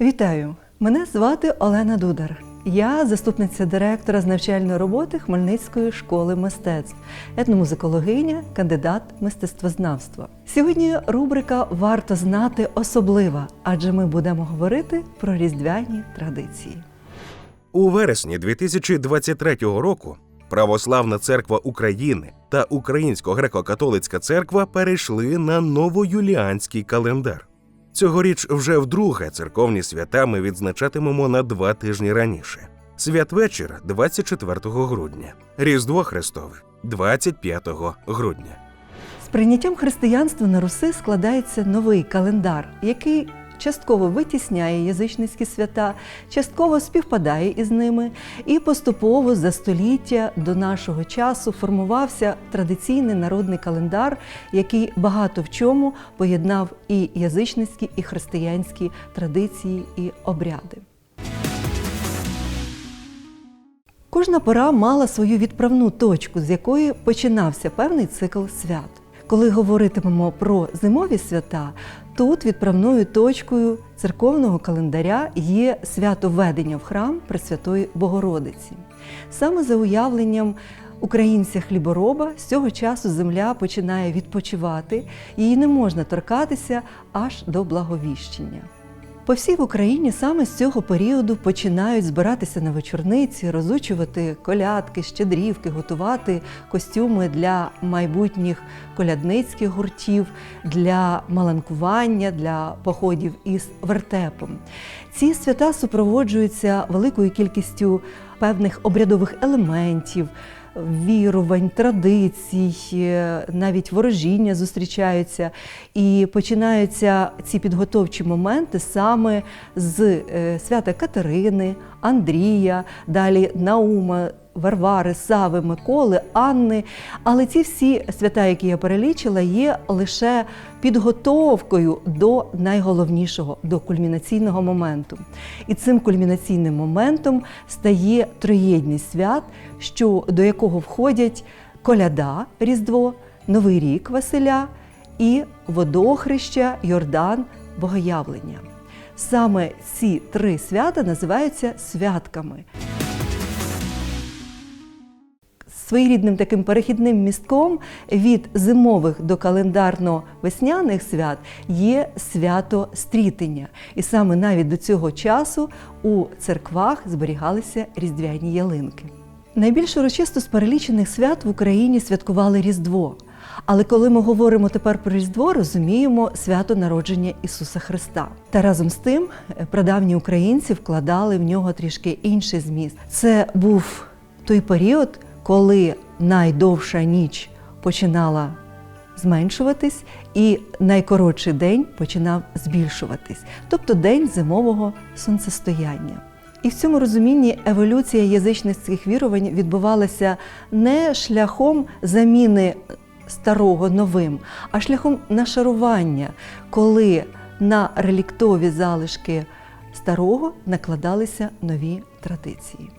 Вітаю! Мене звати Олена Дудар. Я заступниця директора з навчальної роботи Хмельницької школи мистецтв, етномузикологиня, кандидат мистецтвознавства. Сьогодні рубрика Варто знати особлива, адже ми будемо говорити про різдвяні традиції. У вересні 2023 року Православна церква України та Українсько-греко-католицька церква перейшли на новоюліанський календар. Цьогоріч вже вдруге церковні свята ми відзначатимемо на два тижні раніше. Святвечір 24 грудня, Різдво Христове 25 грудня. З прийняттям християнства на Руси складається новий календар, який частково витісняє язичницькі свята, частково співпадає із ними, і поступово за століття до нашого часу формувався традиційний народний календар, який багато в чому поєднав і язичницькі, і християнські традиції і обряди. Кожна пора мала свою відправну точку, з якої починався певний цикл свят. Коли говоритимемо про зимові свята, тут відправною точкою церковного календаря є свято введення в храм Пресвятої Богородиці. Саме за уявленням українця хлібороба з цього часу земля починає відпочивати, її не можна торкатися аж до благовіщення. По всій Україні саме з цього періоду починають збиратися на вечорниці, розучувати колядки, щедрівки, готувати костюми для майбутніх колядницьких гуртів, для маланкування, для походів із вертепом. Ці свята супроводжуються великою кількістю певних обрядових елементів. Вірувань, традицій, е, навіть ворожіння зустрічаються, і починаються ці підготовчі моменти саме з е, свята Катерини, Андрія, далі Наума, Варвари, Сави, Миколи, Анни. Але ці всі свята, які я перелічила, є лише підготовкою до найголовнішого, до кульмінаційного моменту. І цим кульмінаційним моментом стає троєдність свят, що, до якого входять коляда Різдво, Новий рік Василя і водохреща, Йордан, Богоявлення. Саме ці три свята називаються святками. Своєрідним таким перехідним містком від зимових до календарно-весняних свят є свято стрітення. І саме навіть до цього часу у церквах зберігалися різдвяні ялинки. Найбільш урочисто з перелічених свят в Україні святкували Різдво. Але коли ми говоримо тепер про Різдво, розуміємо свято народження Ісуса Христа. Та разом з тим е, прадавні українці вкладали в нього трішки інший зміст. Це був той період, коли найдовша ніч починала зменшуватись, і найкоротший день починав збільшуватись, тобто день зимового сонцестояння. І в цьому розумінні еволюція язичницьких вірувань відбувалася не шляхом заміни старого новим, а шляхом нашарування, коли на реліктові залишки старого накладалися нові традиції.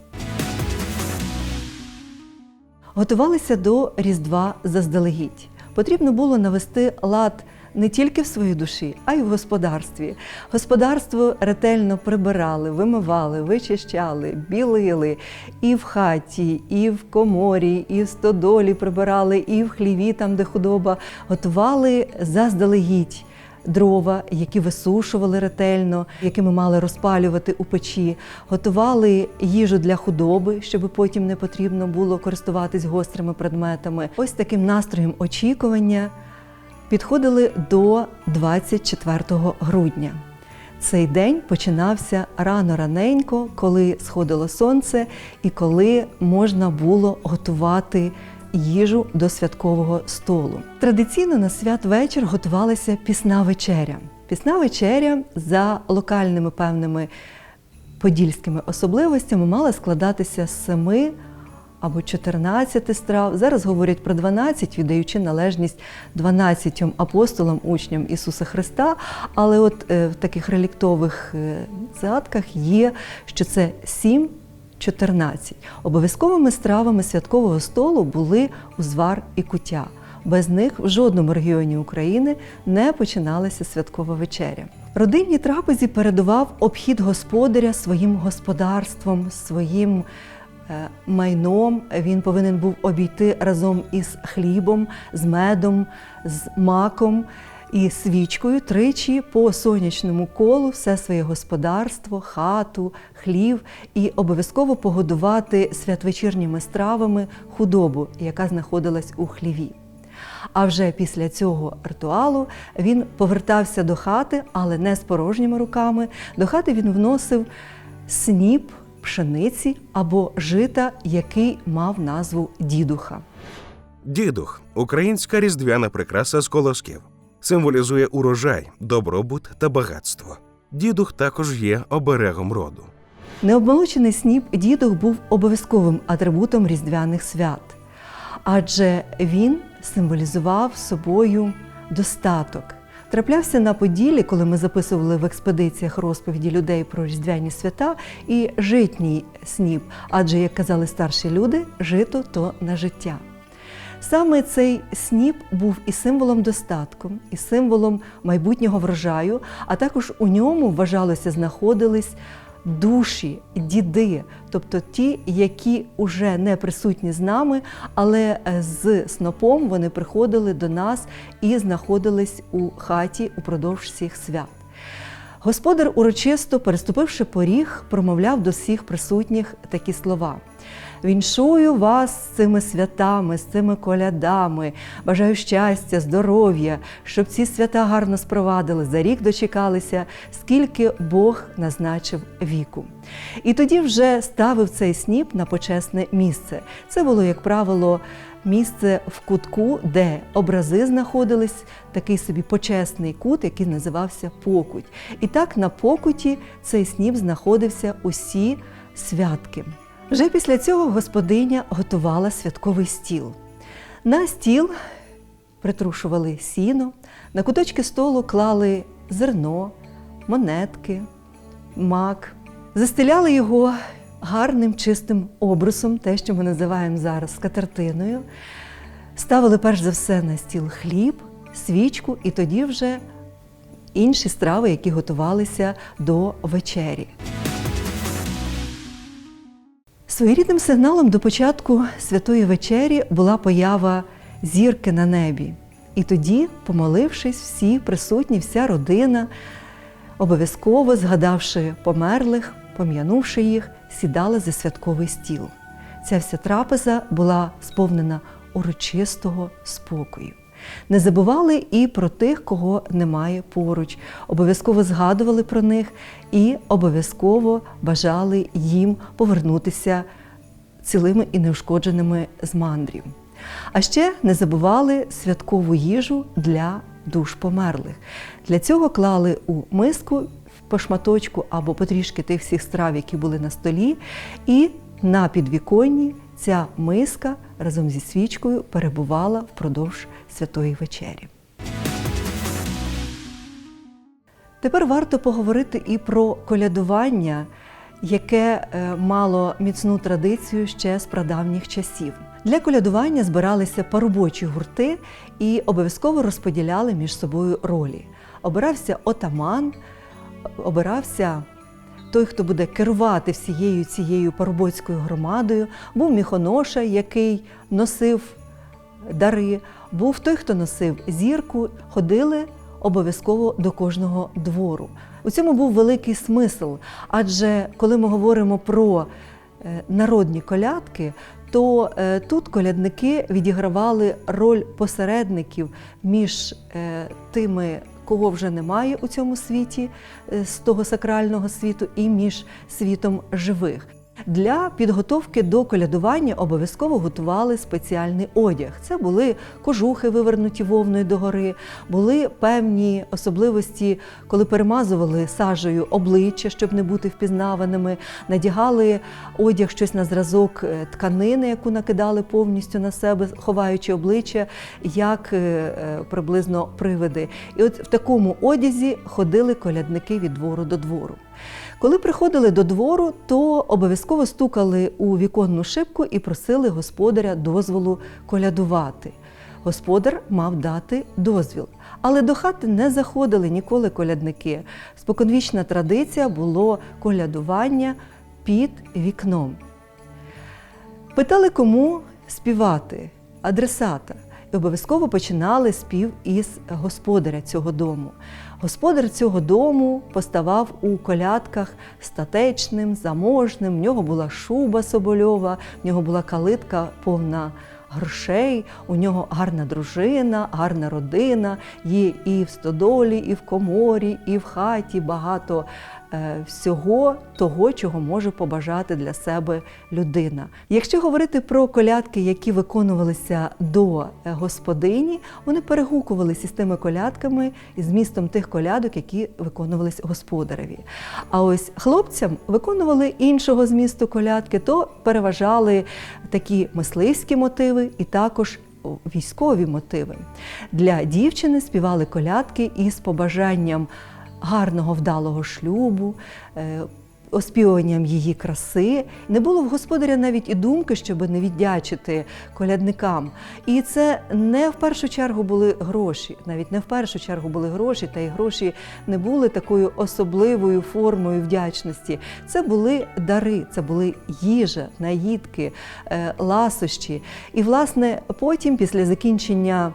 Готувалися до Різдва заздалегідь. Потрібно було навести лад не тільки в своїй душі, а й в господарстві. Господарство ретельно прибирали, вимивали, вичищали, білили і в хаті, і в коморі, і в стодолі прибирали, і в хліві, там, де худоба, готували заздалегідь. Дрова, які висушували ретельно, якими мали розпалювати у печі, готували їжу для худоби, щоб потім не потрібно було користуватись гострими предметами. Ось таким настроєм очікування підходили до 24 грудня. Цей день починався рано раненько, коли сходило сонце і коли можна було готувати їжу до святкового столу. Традиційно на святвечір готувалася пісна вечеря. Пісна вечеря за локальними певними подільськими особливостями мала складатися з семи або 14 страв. Зараз говорять про 12, віддаючи належність 12 апостолам, учням Ісуса Христа. Але от е, в таких реліктових е, згадках є, що це 7 14. Обов'язковими стравами святкового столу були узвар і куття. Без них в жодному регіоні України не починалася святкова вечеря. Родинній трапезі передував обхід господаря своїм господарством, своїм е, майном. Він повинен був обійти разом із хлібом, з медом, з маком і свічкою тричі по сонячному колу все своє господарство, хату, хлів і обов'язково погодувати святвечірніми стравами худобу, яка знаходилась у хліві. А вже після цього ритуалу він повертався до хати, але не з порожніми руками. До хати він вносив сніп пшениці або жита, який мав назву дідуха. Дідух українська різдвяна прикраса з колосків. Символізує урожай, добробут та багатство. Дідух також є оберегом роду. Необмолочений сніп дідух був обов'язковим атрибутом різдвяних свят, адже він символізував собою достаток. Траплявся на Поділлі, коли ми записували в експедиціях розповіді людей про різдвяні свята, і житній сніп, адже, як казали старші люди, жито то на життя. Саме цей сніп був і символом достатку, і символом майбутнього врожаю, а також у ньому вважалося знаходились душі, діди, тобто ті, які уже не присутні з нами, але е, з снопом вони приходили до нас і знаходились у хаті упродовж всіх свят. Господар урочисто, переступивши поріг, промовляв до всіх присутніх такі слова. Віншую вас з цими святами, з цими колядами. Бажаю щастя, здоров'я, щоб ці свята гарно спровадили, за рік дочекалися, скільки Бог назначив віку. І тоді вже ставив цей сніп на почесне місце. Це було, як правило, місце в кутку, де образи знаходились, такий собі почесний кут, який називався покуть. І так на покуті цей сніп знаходився усі святки. Вже після цього господиня готувала святковий стіл. На стіл притрушували сіно, на куточки столу клали зерно, монетки, мак, застеляли його гарним чистим обрусом, те, що ми називаємо зараз скатертиною. Ставили перш за все на стіл хліб, свічку і тоді вже інші страви, які готувалися до вечері. Своєрідним сигналом до початку святої вечері була поява зірки на небі. І тоді, помолившись, всі присутні, вся родина, обов'язково згадавши померлих, пом'янувши їх, сідала за святковий стіл. Ця вся трапеза була сповнена урочистого спокою. Не забували і про тих, кого немає поруч, обов'язково згадували про них і обов'язково бажали їм повернутися цілими і неушкодженими з мандрів. А ще не забували святкову їжу для душ померлих. Для цього клали у миску по шматочку або потрішки тих всіх страв, які були на столі, і на підвіконні ця миска разом зі свічкою перебувала впродовж святої вечері. Тепер варто поговорити і про колядування, яке е, мало міцну традицію ще з прадавніх часів. Для колядування збиралися поробочі гурти і обов'язково розподіляли між собою ролі. Обирався отаман, обирався той, хто буде керувати всією цією парубоцькою громадою, був міхоноша, який носив дари, був той, хто носив зірку, ходили обов'язково до кожного двору. У цьому був великий смисл, адже коли ми говоримо про е, народні колядки, то е, тут колядники відігравали роль посередників між е, тими, кого вже немає у цьому світі, е, з того сакрального світу, і між світом живих. Для підготовки до колядування обов'язково готували спеціальний одяг. Це були кожухи, вивернуті вовною догори, були певні особливості, коли перемазували сажею обличчя, щоб не бути впізнаваними, надягали одяг щось на зразок е, тканини, яку накидали повністю на себе, ховаючи обличчя, як е, е, приблизно привиди. І от в такому одязі ходили колядники від двору до двору. Коли приходили до двору, то обов'язково стукали у віконну шибку і просили господаря дозволу колядувати. господар мав дати дозвіл. Але до хати не заходили ніколи колядники. Споконвічна традиція було колядування під вікном. Питали, кому співати, адресата. І обов'язково починали спів із господаря цього дому. Господар цього дому поставав у колядках статечним, заможним. В нього була шуба собольова, в нього була калитка повна грошей, у нього гарна дружина, гарна родина. Є і в стодолі, і в коморі, і в хаті багато всього того, чого може побажати для себе людина. Якщо говорити про колядки, які виконувалися до е, господині, вони перегукувалися з тими колядками і змістом тих колядок, які виконувались господареві. А ось хлопцям виконували іншого змісту колядки, то переважали такі мисливські мотиви і також військові мотиви. Для дівчини співали колядки із побажанням гарного вдалого шлюбу, е, оспівуванням її краси. Не було в господаря навіть і думки, щоб не віддячити колядникам. І це не в першу чергу були гроші, навіть не в першу чергу були гроші, та й гроші не були такою особливою формою вдячності. Це були дари, це були їжа, наїдки, е, ласощі. І, власне, потім, після закінчення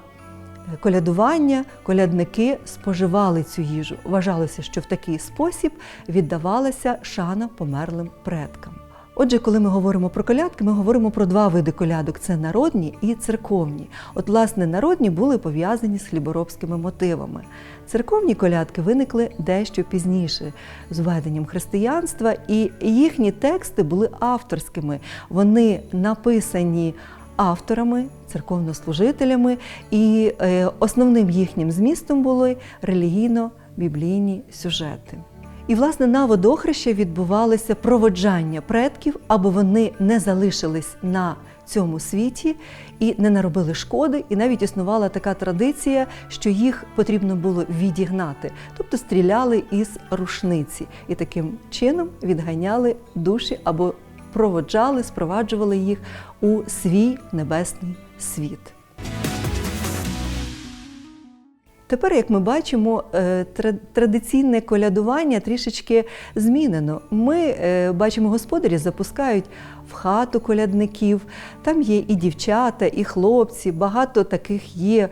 колядування колядники споживали цю їжу. Вважалося, що в такий спосіб віддавалася шана померлим предкам. Отже, коли ми говоримо про колядки, ми говоримо про два види колядок: це народні і церковні. От, власне, народні були пов'язані з хліборобськими мотивами. Церковні колядки виникли дещо пізніше з введенням християнства, і їхні тексти були авторськими. Вони написані авторами, церковнослужителями, і е, основним їхнім змістом були релігійно-біблійні сюжети. І, власне, на водохреща відбувалося проводжання предків, аби вони не залишились на цьому світі і не наробили шкоди. І навіть існувала така традиція, що їх потрібно було відігнати, тобто стріляли із рушниці і таким чином відганяли душі або проводжали, спроваджували їх у свій небесний світ. Тепер, як ми бачимо, е, традиційне колядування трішечки змінено. Ми е, бачимо, господарі запускають в хату колядників. Там є і дівчата, і хлопці. Багато таких є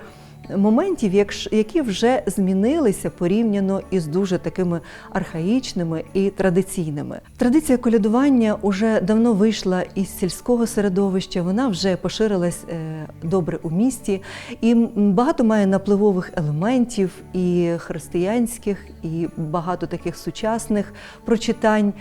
моментів, які вже змінилися порівняно із дуже такими архаїчними і традиційними. Традиція колядування вже давно вийшла із сільського середовища, вона вже поширилась е, добре у місті, і багато має напливових елементів і християнських, і багато таких сучасних прочитань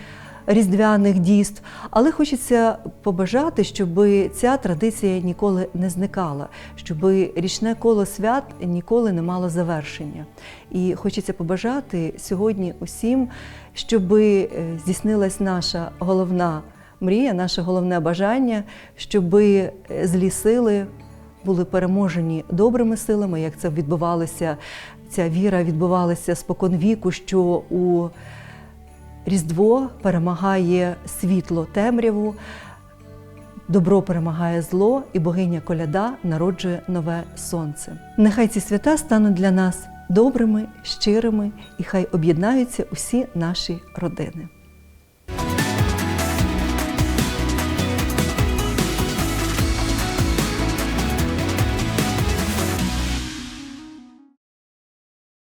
різдвяних дійств. Але хочеться побажати, щоб ця традиція ніколи не зникала, щоб річне коло свят ніколи не мало завершення. І хочеться побажати сьогодні усім, щоб е, здійснилась наша головна мрія, наше головне бажання, щоб злі сили були переможені добрими силами, як це відбувалося. Ця віра відбувалася спокон віку, що у Різдво перемагає світло темряву, добро перемагає зло, і богиня коляда народжує нове сонце. Нехай ці свята стануть для нас добрими, щирими, і хай об'єднаються усі наші родини.